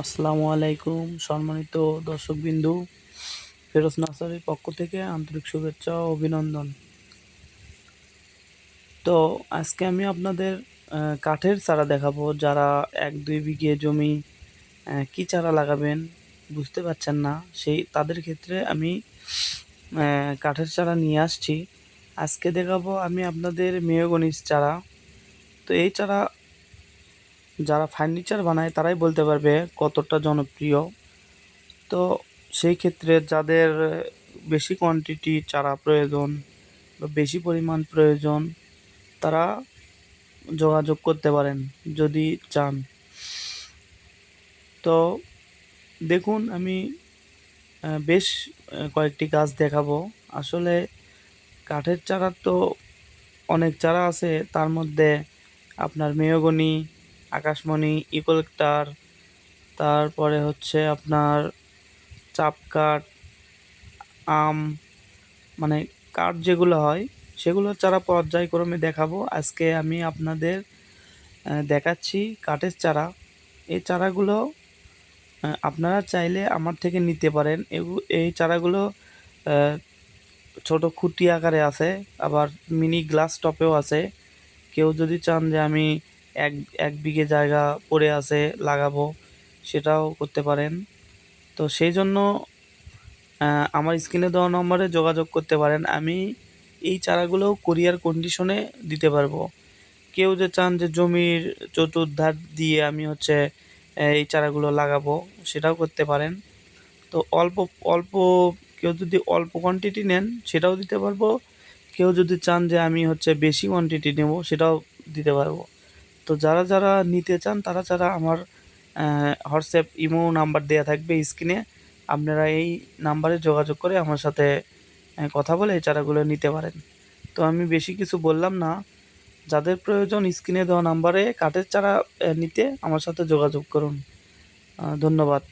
আসসালামু আলাইকুম, সম্মানিত দর্শকবিন্দু। ফেরোজ নার্সারির পক্ষ থেকে আন্তরিক শুভেচ্ছা ও অভিনন্দন। তো আজকে আমি আপনাদের কাঠের চারা দেখাবো। যারা এক দুই বিঘে জমি কি চারা লাগাবেন বুঝতে পারছেন না। সেই, তাদের ক্ষেত্রে আমি কাঠের চারা নিয়ে আসছি। আজকে দেখাবো আমি আপনাদের মেয়গনিস চারা। তো এই চারা যারা ফার্নিচার বানায় তারাই বলতে পারবে কতটা জনপ্রিয়। তো সেই ক্ষেত্রে যাদের বেশি কোয়ান্টিটি চারা প্রয়োজন বা বেশি পরিমাণ প্রয়োজন, তারা যোগাযোগ করতে পারেন যদি চান। তো দেখুন, আমি বেশ কয়েকটি গাছ দেখাবো। আসলে কাঠের চারা তো অনেক চারা আছে, তার মধ্যে আপনার মেয়গনি আকাশমণি ইকোলেক্টার তারপরে হচ্ছে আপনার চাপ কাঠ, আম মানে কাঠ যেগুলো হয়, সেগুলো চারা পর্যায়ক্রমে দেখাবো। আজকে আমি আপনাদের দেখাচ্ছি কাঠের চারা। এই চারাগুলো আপনারা চাইলে আমার থেকে নিতে পারেন। এই চারাগুলো ছোট খুঁটি আকারে আছে, আবার মিনি গ্লাস টপেও আছে। কেউ যদি চান যে আমি এক এক বিঘে জায়গা পড়ে আছে, লাগাবো, সেটাও করতে পারেন। তো সেই জন্য আমার স্ক্রিনে দেওয়া নম্বরে যোগাযোগ করতে পারেন। আমি এই চারাগুলো কোরিয়ার কন্ডিশনে দিতে পারব। কেউ যে চান যে জমির চতুর্ধার দিয়ে আমি হচ্ছে এই চারাগুলো লাগাবো, সেটাও করতে পারেন। তো অল্প অল্প, কেউ যদি অল্প কোয়ান্টিটি নেন, সেটাও দিতে পারব। কেউ যদি চান যে আমি হচ্ছে বেশি কোয়ান্টিটি নেব, সেটাও দিতে পারব। তো যারা যারা নিতে চান, তারা যারা আমার হোয়াটসঅ্যাপ, ইমো নাম্বার দেওয়া থাকবে স্ক্রিনে। আপনারা এই নাম্বারে যোগাযোগ করে আমার সাথে কথা বলে এই চারাগুলো নিতে পারেন। তো আমি বেশি কিছু বললাম না। যাদের প্রয়োজন স্ক্রিনে দেওয়া নাম্বারে কাঠের চারা নিতে আমার সাথে যোগাযোগ করুন। ধন্যবাদ।